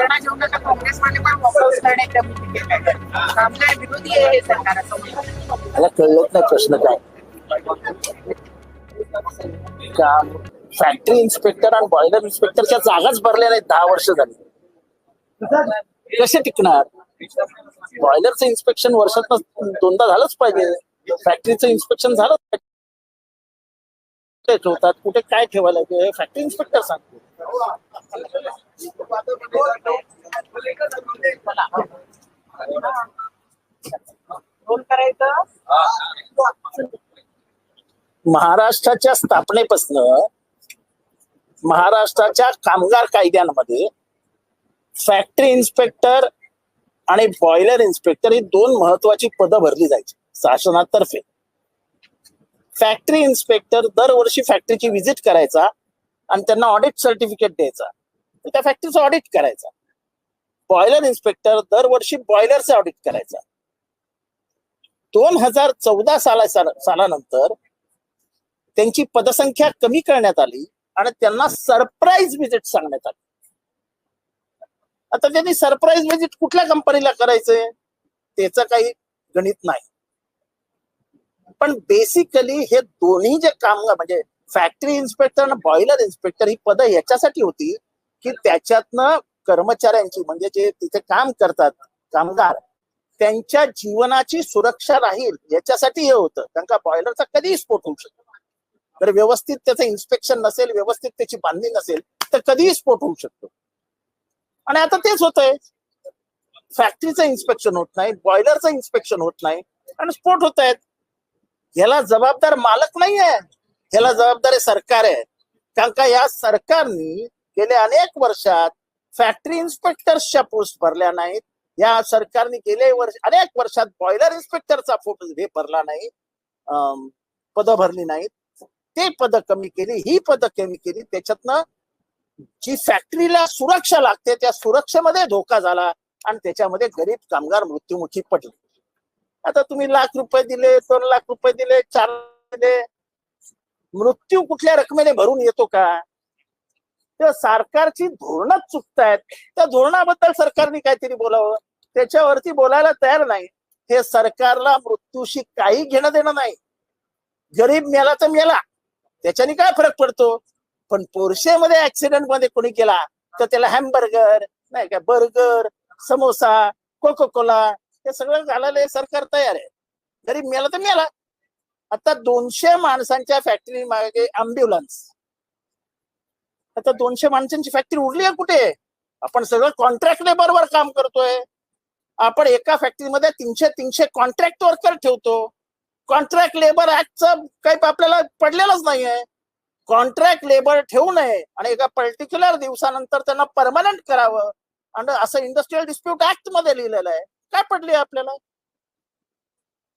प्रेरणा घेऊन आता काँग्रेसवाले पण वॉकआउट करण्याच्या भूमिकेत आहेत. कामगार विरोधी आहे हे सरकार असं म्हणतात. मला कळलंच नाही प्रश्न काय? का फॅक्टरी इन्स्पेक्टर आणि बॉयलर इन्स्पेक्टरच्या जागाच भरल्या नाहीत दहा वर्ष झाली. कसे टिकणार? बॉयलरचं इन्स्पेक्शन वर्षात दोनदा झालंच पाहिजे. फॅक्टरीचं इन्स्पेक्शन झालंच पाहिजे. कुठे ठेवतात? कुठे काय ठेवायला हे फॅक्टरी इन्स्पेक्टर सांगतो महाराष्ट्राच्या स्थापनेपासून महाराष्ट्राच्या कामगार कायद्यांमध्ये फॅक्टरी इन्स्पेक्टर आणि बॉयलर इन्स्पेक्टर ही दोन महत्वाची पदं भरली जायची शासनातर्फे. फॅक्टरी इन्स्पेक्टर दरवर्षी फॅक्टरीची व्हिजिट करायचा. आणि त्यांना ऑडिट सर्टिफिकेट द्यायचा. त्या फॅक्टरीचं ऑडिट करायचा. बॉयलर इन्स्पेक्टर दरवर्षी बॉयलरचं ऑडिट करायचा. दोन हजार चौदा साला सालानंतर त्यांची पदसंख्या कमी करण्यात आली आणि त्यांना सरप्राईज व्हिजिट सांगण्यात आली. आता त्यांनी सरप्राईज व्हिजिट कुठल्या कंपनीला करायचंय त्याचं काही गणित नाही. पण बेसिकली हे दोन्ही जे कामगार म्हणजे फॅक्टरी इन्स्पेक्टर आणि बॉयलर इन्स्पेक्टर ही पदं याच्यासाठी होती की त्याच्यातनं कर्मचाऱ्यांची म्हणजे जे तिथे काम करतात कामगार त्यांच्या जीवनाची सुरक्षा राहील याच्यासाठी हे होतं. कारण का बॉयलरचा कधीही स्फोट होऊ शकतो. तर व्यवस्थित त्याचं इन्स्पेक्शन नसेल व्यवस्थित त्याची बांधणी नसेल तर कधीही स्फोट होऊ शकतो. आणि आता तेच होत आहे फॅक्टरीचं इन्स्पेक्शन होत नाही बॉयलरचं इन्स्पेक्शन होत नाही आणि स्फोट होत आहेत. याला जबाबदार मालक नाही आहे याला जबाबदारी सरकार आहे. कारण का या सरकारने गेल्या अनेक वर्षात फॅक्टरी इन्स्पेक्टर्सच्या पोस्ट भरल्या नाहीत. या सरकारने गेले वर्ष अनेक वर्षात बॉयलर इन्स्पेक्टरचा फोटो हे भरला नाही. पद भरली नाहीत. ते पद कमी केली ही पद कमी केली. त्याच्यातनं जी फॅक्टरीला सुरक्षा लागते त्या सुरक्षेमध्ये धोका झाला आणि त्याच्यामध्ये गरीब कामगार मृत्युमुखी पडले. आता तुम्ही लाख रुपये दिले दोन लाख रुपये दिले चार दिले. मृत्यू कुठल्या रकमेने भरून येतो का? तेव्हा सरकारची धोरणच चुकतायत. त्या धोरणाबद्दल सरकारने काहीतरी बोलावं. त्याच्यावरती बोलायला तयार नाही. हे सरकारला मृत्यूशी काही घेणं देणं नाही. गरीब मेला तर मेला. त्याच्याने काय फरक पडतो? पण पोरशेमध्ये ऍक्सिडेंटमध्ये कोणी केला तर त्याला हॅमबर्गर नाही का बर्गर समोसा कोको कोला हे सगळं घालायला सरकार तयार आहे. गरीब मेला तर मेला. आता दोनशे माणसांच्या फॅक्टरी मागे अँब्युलन्स आता दोनशे माणसांची फॅक्टरी उरली आहे कुठे? आपण सगळं कॉन्ट्रॅक्ट लेबरवर काम करतोय. आपण एका फॅक्टरीमध्ये तीनशे तीनशे कॉन्ट्रॅक्ट वर्कर ठेवतो. कॉन्ट्रॅक्ट लेबर ऍक्टचं काही आपल्याला पडलेलंच नाहीये. कॉन्ट्रॅक्ट लेबर ठेवू नये आणि एका पर्टिक्युलर दिवसानंतर त्यांना परमनंट करावं. आणि असं इंडस्ट्रियल डिस्प्यूट ऍक्टमध्ये लिहिलेलं आहे. काय पडली आपल्याला?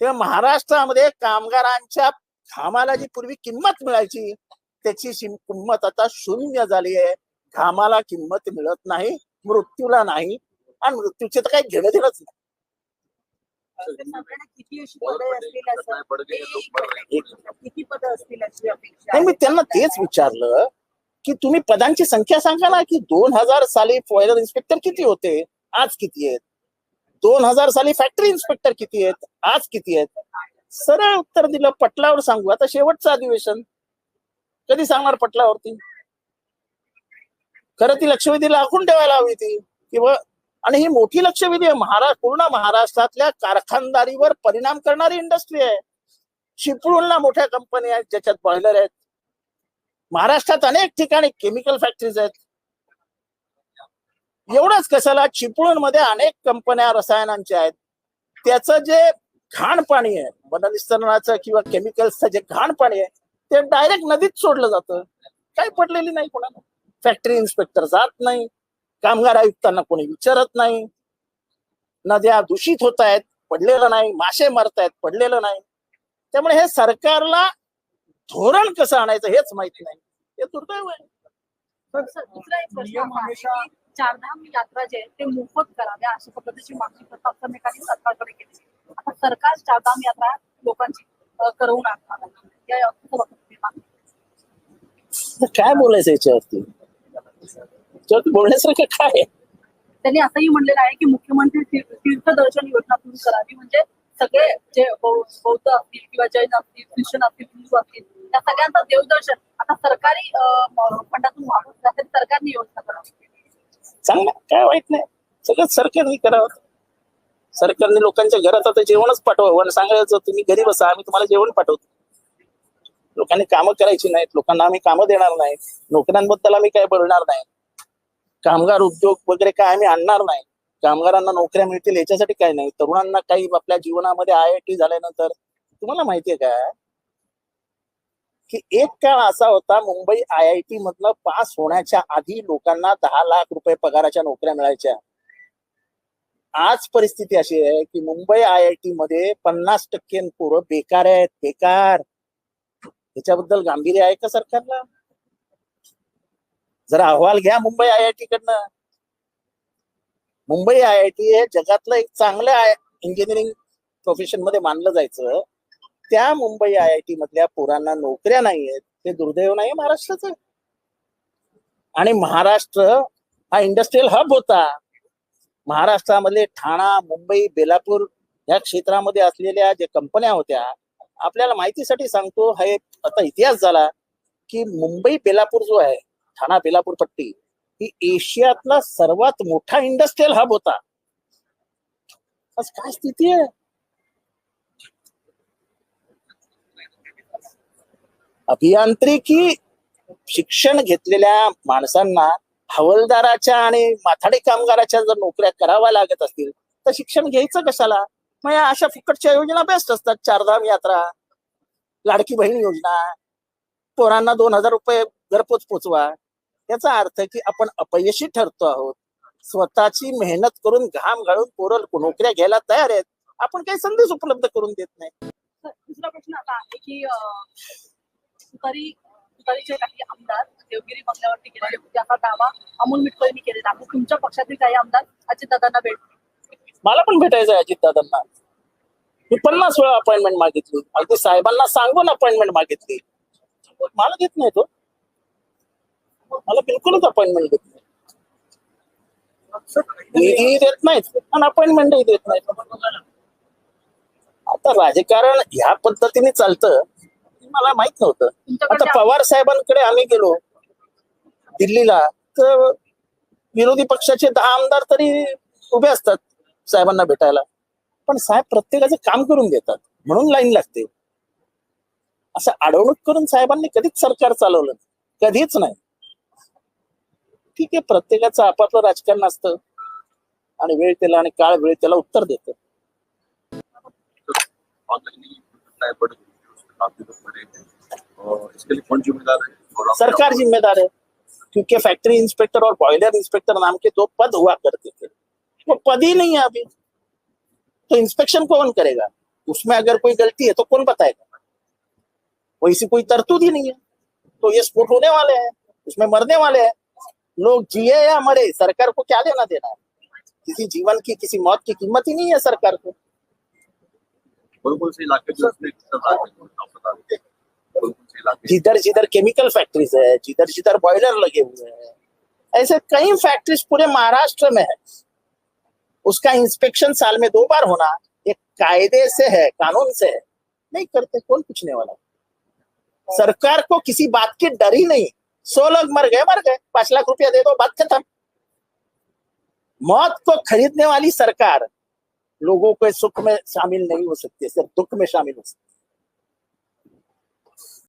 तेव्हा महाराष्ट्रामध्ये कामगारांच्या घामाला जी पूर्वी किंमत मिळायची त्याची किंमत आता शून्य झाली आहे. घामाला किंमत मिळत नाही मृत्यूला नाही आणि मृत्यूचे तर काही घेणं देणंच नाही. मी? त्यांना तेच विचारलं की तुम्ही पदांची संख्या सांगा ना की दोन हजार साली फॉयलर इन्स्पेक्टर किती होते? आज किती आहेत? दोन हजार साली फॅक्टरी इन्स्पेक्टर किती आहेत? आज किती आहेत? सरळ उत्तर दिलं पटलावर सांगू. आता शेवटचं अधिवेशन. कधी सांगणार पटलावरती? खरं ती लक्षवेधीला राखून ठेवायला हवी ती. किंवा आणि ही मोठी लक्षवेधी आहे. महाराष्ट्र पूर्ण महाराष्ट्रातल्या कारखानदारीवर परिणाम करणारी इंडस्ट्री आहे. चिपळूणला मोठ्या कंपन्या आहेत ज्याच्यात बॉयलर आहेत. महाराष्ट्रात अनेक ठिकाणी केमिकल फॅक्टरीज आहेत. एवढंच कशाला चिपळूणमध्ये अनेक कंपन्या रसायनांच्या आहेत. त्याचं जे घाण पाणी आहे वनविस्तरणाचं किंवा केमिकल्सचं जे घाण पाणी आहे ते डायरेक्ट नदीत सोडलं जातं. काही पडलेली नाही कोणाला. फॅक्टरी इन्स्पेक्टर जात नाही. कामगार आयुक्तांना कोणी विचारत नाही. नद्या दूषित होत आहेत पडलेलं नाही. मासे मरत आहेत पडलेलं नाही. त्यामुळे हे सरकारला धोरण कसं आणायचं हेच माहिती नाही. हे दुर्दैव आहे. दुसरा एक प्रश्न चारधाम यात्रा जे आहे ते मोफत कराव्या अशा पद्धतीची मागणी प्राथमिकांनी सरकारकडे केली. आता सरकार चारधाम यात्रा लोकांची करवून काय बोलायचं याच्यावरती? बोलण्यासारखं काय आहे? त्यांनी असंही म्हणलेलं आहे की मुख्यमंत्री तीर्थ तीर्थदर्शन योजना सुरू करावी म्हणजे सगळे जे बौद्ध असतील किंवा जैन असतील ख्रिश्चन असतील हिंदू असतील त्या सगळ्यांचं देवदर्शन आता सरकारी फंडातून काय वाईट नाही. सगळं सरकारने करावं. सरकारने लोकांच्या घरात आता जेवणच पाठवावं. आणि सांगायचं तुम्ही घरी बसा आम्ही तुम्हाला जेवण पाठवतो. लोकांनी कामं करायची नाहीत. लोकांना आम्ही कामं देणार नाही. नोकऱ्यांबद्दल आम्ही काय बोलणार नाही. कामगार उद्योग वगैरे काय आम्ही आणणार नाही. कामगारांना नोकऱ्या मिळतील याच्यासाठी काय नाही. तरुणांना काही आपल्या जीवनामध्ये आय आय टी झाल्यानंतर तुम्हाला माहितीये का? की एक काळ असा होता मुंबई आय आय टी मधनं पास होण्याच्या आधी लोकांना दहा लाख रुपये पगाराच्या नोकऱ्या मिळायच्या. आज परिस्थिती अशी आहे की मुंबई आय आय टी मध्ये पन्नास टक्के पोरं बेकार आहेत बेकार. त्याच्याबद्दल गांभीर्य आहे का सरकारला? जरा अहवाल घ्या मुंबई आय आय टी कडनं मुंबई आय आय टी हे जगातलं एक चांगलं आय इंजिनिअरिंग प्रोफेशनमध्ये मानलं जायचं. त्या मुंबई आय आय टी मधल्या पोरांना नोकऱ्या नाही आहेत ते दुर्दैव नाही महाराष्ट्राचं? आणि महाराष्ट्र हा इंडस्ट्रीयल हब होता. महाराष्ट्रामध्ये ठाणा मुंबई बेलापूर या क्षेत्रामध्ये असलेल्या ज्या कंपन्या होत्या आपल्याला माहितीसाठी सांगतो हा एक आता इतिहास झाला की मुंबई बेलापूर जो आहे ठाणा बेलापूर पट्टी ही एशियातला सर्वात मोठा इंडस्ट्रीयल हब होता. आज काय स्थिती आहे? अभियांत्रिकी शिक्षण घेतलेल्या माणसांना हवलदाराच्या आणि माथाडी कामगाराच्या जर नोकऱ्या कराव्या लागत असतील तर शिक्षण घ्यायचं कशाला? मग या अशा फुकटच्या योजना बेस्ट असतात. चारधाम यात्रा लाडकी बहीण योजना पोरांना दोन हजार रुपये घरपोच पोचवा. याचा अर्थ की आपण अपयशी ठरतो आहोत. स्वतःची मेहनत करून घाम घालून पोरल नोकऱ्या घ्यायला तयार आहेत. आपण काही संधीच उपलब्ध करून देत नाही. दुसरा प्रश्न असा की तुतारी तुतारीचे काही आमदार देवगिरी बंगल्यावरती गेलेले होते असा दावा अमोल मिटकरींनी केलेला आहे. तुमच्या पक्षातील काही आमदार अजितदादांना भेट मला पण भेटायचं आहे अजितदादांना. मी पन्नास वेळा अपॉइंटमेंट मागितली. अगदी साहेबांना सांगून अपॉइंटमेंट मागितली. मला देत नाही तो हो. मला बिलकुलच अपॉइंटमेंट देत नाही देत नाहीत पण अपॉइंटमेंटही देत नाहीत. आता राजकारण ह्या पद्धतीने चालतं. मला माहीत नव्हतं. आता पवार साहेबांकडे आम्ही गेलो. दिल्लीला. तर विरोधी पक्षाचे दहा आमदार तरी उभे असतात साहेबांना भेटायला. पण साहेब प्रत्येकाचं काम करून देतात म्हणून लाईन लागते. असं अडवणूक करून साहेबांनी कधीच सरकार चालवलं. कधीच नाही. ठीक आहे प्रत्येकाचं आपापलं राजकारण असतं. आणि वेळ त्याला आणि काळ वेळ त्याला उत्तर देतं. काफ़ी लोग बड़े हैं। और इसके लिए कौन जिम्मेदार है? सरकार जिम्मेदार है, क्योंकि फैक्ट्री इंस्पेक्टर और बॉयलर इंस्पेक्टर नाम के दो पद हुआ करते थे। वो पद ही नहीं है अभी। तो इंस्पेक्शन कौन करेगा? उसमें अगर कोई गलती है तो कौन बताएगा? वैसी कोई तरतूद ही नहीं है। तो ये स्फोट होने वाले हैं उसमें मरने वाले हैं। लोग जिए या मरे, सरकार को क्या लेना देना है? किसी जीवन की, किसी मौत की कीमत ही नहीं है सरकार को। कौन कौन से इलाके जो जिधर जिधर केमिकल फैक्ट्रीज है जिधर जिधर बॉयलर लगे हुए हैं ऐसे कई फैक्ट्रीज पूरे महाराष्ट्र में है। उसका इंस्पेक्शन साल में दो बार होना एक कायदे से है कानून से है। नहीं करते कौन पूछने वाला? सरकार को किसी बात की डर ही नहीं। सौ लोग मर गए मर गए। पाँच लाख रुपया दे दो बात खत्म। मौत को खरीदने वाली सरकार लोगों के सुख में शामिल नहीं हो सकती सिर्फ दुख में शामिल हो सकते।